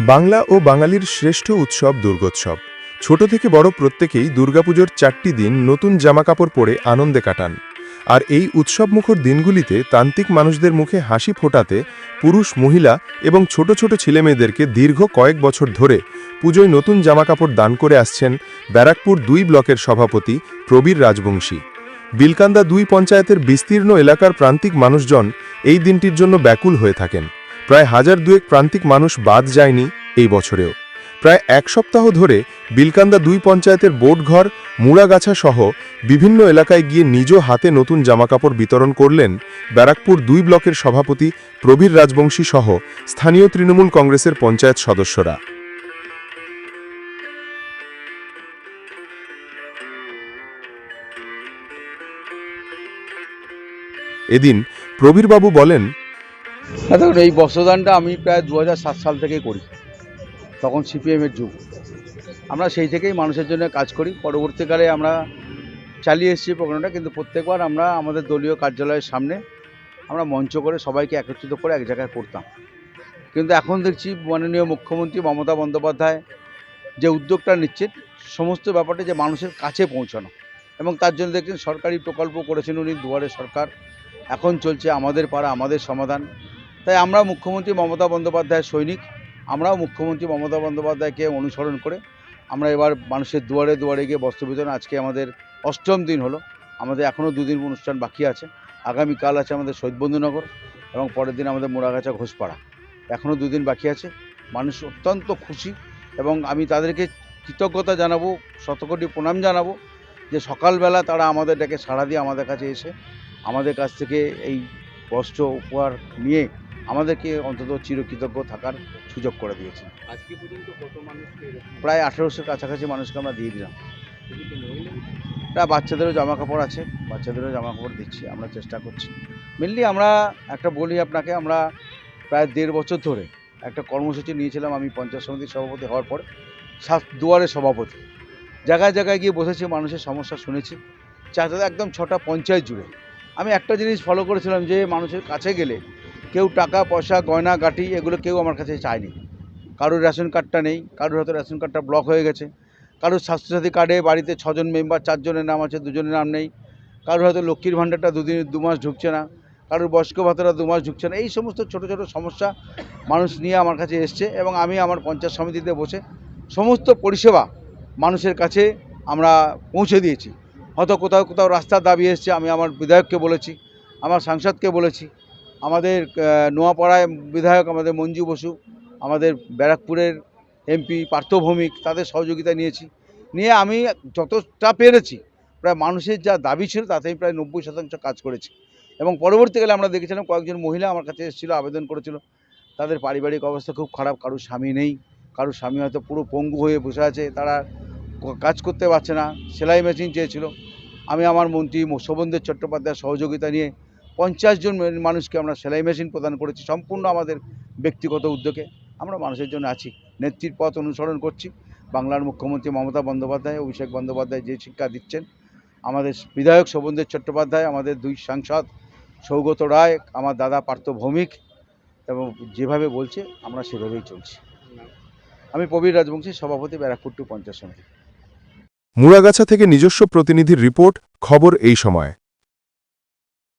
বাংলা ও বাঙালির শ্রেষ্ঠ উৎসব দুর্গোৎসব। ছোট থেকে বড় প্রত্যেকেই দুর্গাপুজোর চারটি দিন নতুন জামাকাপড় পরে আনন্দে কাটান। আর এই উৎসবমুখর দিনগুলিতে তান্ত্রিক মানুষদের মুখে হাসি ফোটাতে পুরুষ, মহিলা এবং ছোট ছোট ছেলেমেয়েদেরকে দীর্ঘ কয়েক বছর ধরে পুজোয় নতুন জামাকাপড় দান করে আসছেন ব্যারাকপুর দুই ব্লকের সভাপতি প্রবীর রাজবংশী। বিলকান্দা দুই পঞ্চায়েতের বিস্তীর্ণ এলাকার প্রান্তিক মানুষজন এই দিনটির জন্য ব্যাকুল হয়ে থাকেন। প্রায় হাজার দুয়েক প্রান্তিক মানুষ বাদ যায়নি এই বছরেও। প্রায় এক সপ্তাহ ধরে বিলকান্দা দুই পঞ্চায়েতের বোটঘর, মুড়াগাছা সহ বিভিন্ন এলাকায় গিয়ে নিজ হাতে নতুন জামাকাপড় বিতরণ করলেন ব্যারাকপুর দুই ব্লকের সভাপতি প্রবীর রাজবংশী সহ স্থানীয় তৃণমূল কংগ্রেসের পঞ্চায়েত সদস্যরা। এদিন প্রবীরবাবু বলেন না, দেখুন, এই বস্ত্রদানটা আমি প্রায় দু হাজার সাত সাল থেকেই করি। তখন সিপিএমের যুগ। আমরা সেই থেকেই মানুষের জন্য কাজ করি। পরবর্তীকালে আমরা চালিয়ে এসেছি প্রোগ্রামটা, কিন্তু প্রত্যেকবার আমরা আমাদের দলীয় কার্যালয়ের সামনে আমরা মঞ্চ করে সবাইকে একত্রিত করে এক জায়গায় করতাম। কিন্তু এখন দেখছি মাননীয় মুখ্যমন্ত্রী মমতা বন্দ্যোপাধ্যায় যে উদ্যোগটা নিচ্ছেন, সমস্ত ব্যাপারটা যে মানুষের কাছে পৌঁছানো। এবং তার জন্য দেখছেন সরকারি প্রকল্প করেছেন উনি দুয়ারে সরকার। এখন চলছে আমাদের পাড়া, আমাদের সমাধান। তাই আমরা মুখ্যমন্ত্রী মমতা বন্দ্যোপাধ্যায়ের সৈনিক। আমরাও মুখ্যমন্ত্রী মমতা বন্দ্যোপাধ্যায়কে অনুসরণ করে আমরা এবার মানুষের দুয়ারে দুয়ারে গিয়ে বস্ত্র বিতরণ। আজকে আমাদের অষ্টম দিন হলো। আমাদের এখনও দুদিন অনুষ্ঠান বাকি আছে। আগামীকাল আছে আমাদের শহীদবন্ধুনগর এবং পরের দিন আমাদের মোড়াগাছা ঘোষপাড়া। এখনও দুদিন বাকি আছে। মানুষ অত্যন্ত খুশি এবং আমি তাদেরকে কৃতজ্ঞতা জানাব, শতকোটি প্রণাম জানাব যে সকালবেলা তারা আমাদের ডেকে সাড়া দিয়ে আমাদের কাছে এসে আমাদের কাছ থেকে এই বস্ত্র উপহার নিয়ে আমাদেরকে অন্তত চিরকৃতজ্ঞ থাকার সুযোগ করে দিয়েছে প্রায় আঠেরোশোর কাছাকাছি মানুষকে আমরা দিয়ে দিলাম। প্রায় বাচ্চাদেরও জামা কাপড় আছে বাচ্চাদেরও জামা কাপড় দিচ্ছি আমরা চেষ্টা করছি। মেনলি আমরা একটা বলি আপনাকে আমরা প্রায় দেড় বছর ধরে একটা কর্মসূচি নিয়েছিলাম আমি পঞ্চায়েত সমিতির সভাপতি হওয়ার পর সাত দুয়ারে সভাপতি। জায়গায় জায়গায় গিয়ে বসেছি মানুষের সমস্যা শুনেছি। চারটা একদম ছটা পঞ্চায়েত জুড়ে। আমি একটা জিনিস ফলো করেছিলাম যে মানুষের কাছে গেলে কেউ টাকা, পয়সা, গয়না গাটি এগুলো কেউ আমার কাছে চায়নি। কারোর রেশন কার্ডটা নেই, কারোর হয়তো রেশন কার্ডটা ব্লক হয়ে গেছে। কারোর স্বাস্থ্যসাথী কার্ডে বাড়িতে ছজন মেম্বার চারজনের নাম আছে, দুজনের নাম নেই। কারোর হয়তো লক্ষ্মীর ভাণ্ডারটা দুদিন দু মাস ঢুকছে না। কারোর বয়স্ক ভাতাটা দু মাস ঢুকছে না। এই সমস্ত ছোট ছোট সমস্যা মানুষ নিয়ে আমার কাছে এসছে এবং আমি আমার পঞ্চায়েত সমিতিতে বসে সমস্ত পরিষেবা মানুষের কাছে আমরা পৌঁছে দিয়েছি। হয়তো কোথাও কোথাও রাস্তার দাবি এসছে, আমি আমার বিধায়ককে বলেছি, আমার সাংসদকে বলেছি। আমাদের নোয়াপাড়ায় বিধায়ক আমাদের মঞ্জু বসু, আমাদের ব্যারাকপুরের এমপি পার্থভৌমিক তাদের সহযোগিতা নিয়েছি। নিয়ে আমি যতটা পেরেছি, প্রায় মানুষের যা দাবি ছিল তাতে প্রায় নব্বই শতাংশ কাজ করেছি। এবং পরবর্তীকালে আমরা দেখেছিলাম কয়েকজন মহিলা আমার কাছে এসেছিল, আবেদন করেছিল। তাদের পারিবারিক অবস্থা খুব খারাপ, কারোর স্বামী নেই, কারোর স্বামী হয়তো পুরো পঙ্গু হয়ে বসে আছে, তারা কাজ করতে পারছে না, সেলাই মেশিন চেয়েছিল। আমি আমার মন্ত্রী শোভনদেব চট্টোপাধ্যায়ের সহযোগিতা নিয়ে পঞ্চাশ জন মানুষকে আমরা সেলাই মেশিন প্রদান করেছি, সম্পূর্ণ আমাদের ব্যক্তিগত উদ্যোগে। আমরা মানুষের জন্য আছি, নেত্রীর পথ অনুসরণ করছি। বাংলার মুখ্যমন্ত্রী মমতা বন্দ্যোপাধ্যায়, অভিষেক বন্দ্যোপাধ্যায় যে শিক্ষা দিচ্ছেন। আমাদের বিধায়ক শোভনদেব চট্টোপাধ্যায়, আমাদের দুই সাংসদ সৌগত রায়, আমার দাদা পার্থ ভৌমিক, এবং যেভাবে বলছে, আমরা সেভাবেই চলছি। আমি প্রবীর রাজবংশী সভাপতি, ব্যারাকপুর টু পঞ্চায়েত সমিতি। মুড়াগাছা থেকে নিজস্ব প্রতিনিধির রিপোর্ট, খবর এই সময়।